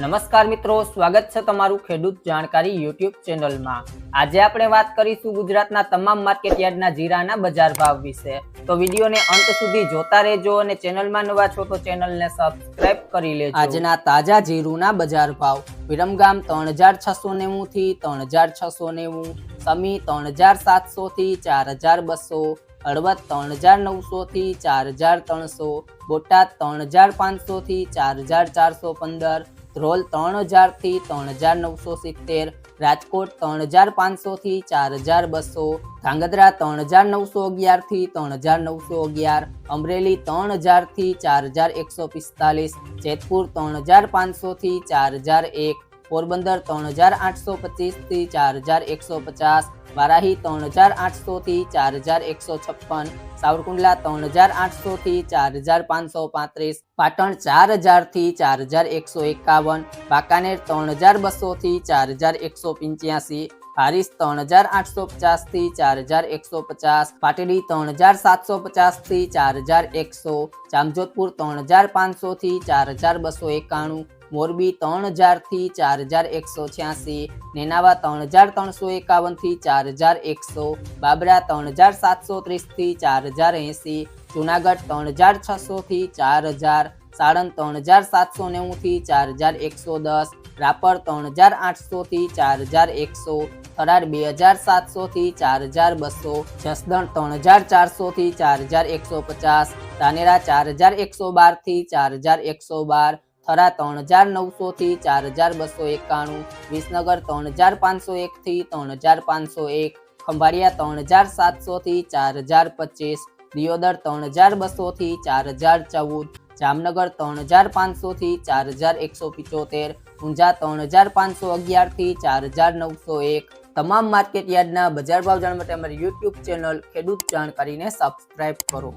નમસ્કાર મિત્રો, સ્વાગત છે તમારું ખેડૂત જાણકારી યુટ્યુબ ચેનલમાં. આજે આપણે વાત કરીશું ગુજરાતના તમામ માર્કેટ યાર્ડના જીરાના બજાર ભાવ વિશે. તો વિડીયોને અંત સુધી જોતા રહેજો અને ચેનલમાં નવા છો તો ચેનલને સબસ્ક્રાઇબ કરી લેજો. આજના તાજા જીરુના બજાર ભાવ. વિરમગામ ત્રણ હજાર છસો નેવું થી ત્રણ હજાર છસો નેવું, સમી ત્રણ હજાર સાતસો થી ચાર હજાર બસો, હળવદ ત્રણ હજાર નવસો થી ચાર હજાર ત્રણસો, બોટાદ ત્રણ હજાર પાંચસો થી ચાર હજાર ચારસો પંદર ધ્રોલ ત્રણ હજારથી ત્રણ હજાર નવસો સિત્તેર, રાજકોટ ત્રણ હજાર પાંચસોથી ચાર હજાર બસો, ધાંગધ્રા ત્રણ હજાર નવસો અગિયારથી ત્રણ હજાર નવસો અગિયાર, અમરેલી ત્રણ હજારથી ચાર હજાર એકસો પિસ્તાલીસ, જેતપુર ત્રણ હજાર પાંચસોથી ચાર હજાર એક પોરબંદર ત્રણ હજાર આઠસો પચીસ થી ચાર હજાર એકસો પચાસ વારાહી ત્રણ હજાર આઠસો થી ચાર હજાર એકસો છપ્પન સાવરકુંડલા ત્રણ હજાર આઠસો થી ચાર હજાર પાંચસો પાંત્રીસ પાટણ ચાર હજાર થી ચાર હજાર એકસો એકાવન વાંકાનેર ત્રણ હજાર બસો થી ચાર હજાર એકસો પંચ્યાસી હારીસ ત્રણ હજાર આઠસો પચાસ થી ચાર હજાર એકસો પચાસ પાટડી ત્રણ હજાર સાતસો પચાસ થી ચાર હજાર એકસો જામજોધપુર ત્રણ હજાર પાંચસો થી ચાર હજાર બસો એકાણું મોરબી ત્રણ હજાર થી ચાર હજાર એકસો છ્યાસી નેનાવા ત્રણ હજાર ત્રણસો એકાવન થી ચાર હજાર એકસો બાબરા ત્રણ હજાર સાતસો ત્રીસ થી ચાર હજાર એંસી જુનાગઢ ત્રણ હજાર છસો થી ચાર હજાર સાણંદ ત્રણ હજાર સાતસો નેવું થી ચાર હજાર એકસો દસ રાપર ત્રણ હજાર આઠસો થી ચાર હજાર એકસો થરાદ બે હજાર સાતસો થી ચાર હજાર બસો જસદણ ત્રણ હજાર ચારસો થી ચાર હજાર એકસો પચાસ ધાનેરા ચાર હજાર એકસો બાર થી ચાર હજાર એકસો બાર થરા ત્રણ હજાર નવસો થી ચાર હજાર બસો એકાણું, વિસનગર ત્રણ હજાર પાંચસો એક થી ત્રણ હજાર પાંચસો એક, ખંભાળિયા ત્રણ હજાર સાતસો થી ચાર હજાર પચીસ, દિયોદર ત્રણ હજાર બસો થી ચાર હજાર ચૌદ, જામનગર ત્રણ હજાર પાંચસો થી ચાર હજાર એકસો પિચોતેર, ઊંઝા ત્રણ હજાર પાંચસો અગિયારથી ચાર હજાર નવસો એક. તમામ માર્કેટ યાર્ડના બજાર ભાવ જાણવા માટે અમારી યુટ્યુબ ચેનલ ખેડૂત જાણકારીને સબસ્ક્રાઇબ કરો.